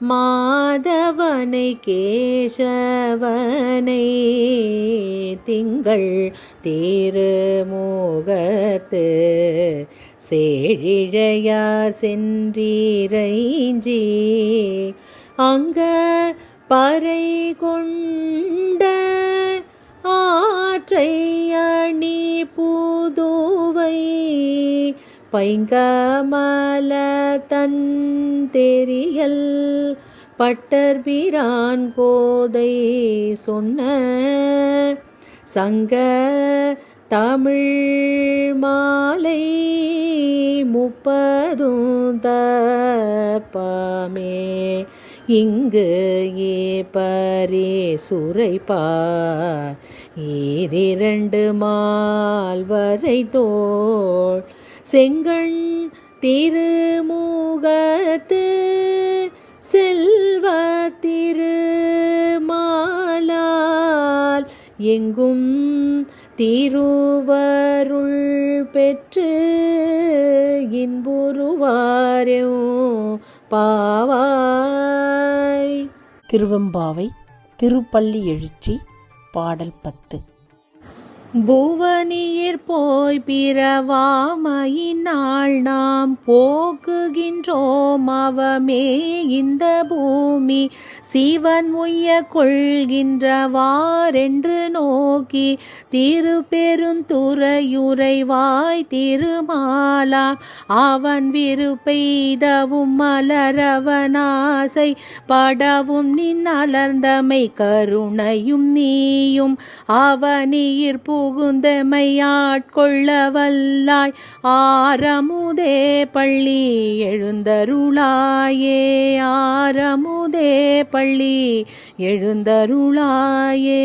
மாதவனை கேசவனை திங்கள் திருமுகத்து சேழிழையார் சென்றீரைஞ்சி அங்க பறை கொண்ட பைங்கமல தன் தெரியல் பட்டர்பிரான் கோதை சொன்ன சங்க தமிழ் மாலை முப்பதும் தப்பாமே. இங்கு ஏ பரே சுரைப்பா. ஈரிரண்டு மால் வரை தோள் செங்கண் திருமுகத்து செல்வ திருமாலால் எங்கும் திருவருள் பெற்று இன்புருவாரோ பாவாய். திருவெம்பாவை திருப்பள்ளி எழுச்சி பாடல் பத்து. புவனியிற் போய் பிறவாமையினால் நாம் போக்குகின்றோம் அவமே இந்த பூமி. சிவன் உய்ய கொள்கின்றவாரென்று நோக்கி திருப்பெருந்துறையுறைவாய் திருமாலா. அவன் விருப்பெய்தவும் மலரவனாசை படவும் நின் அலர்ந்தமை கருணையும் நீயும். அவனீர் புகுந்தமை ஆட்கொள்ள வல்லாய் ஆரமுதே பள்ளி எழுந்தருளாயே ஆரமுதே பள்ளி எழுந்தருளாயே.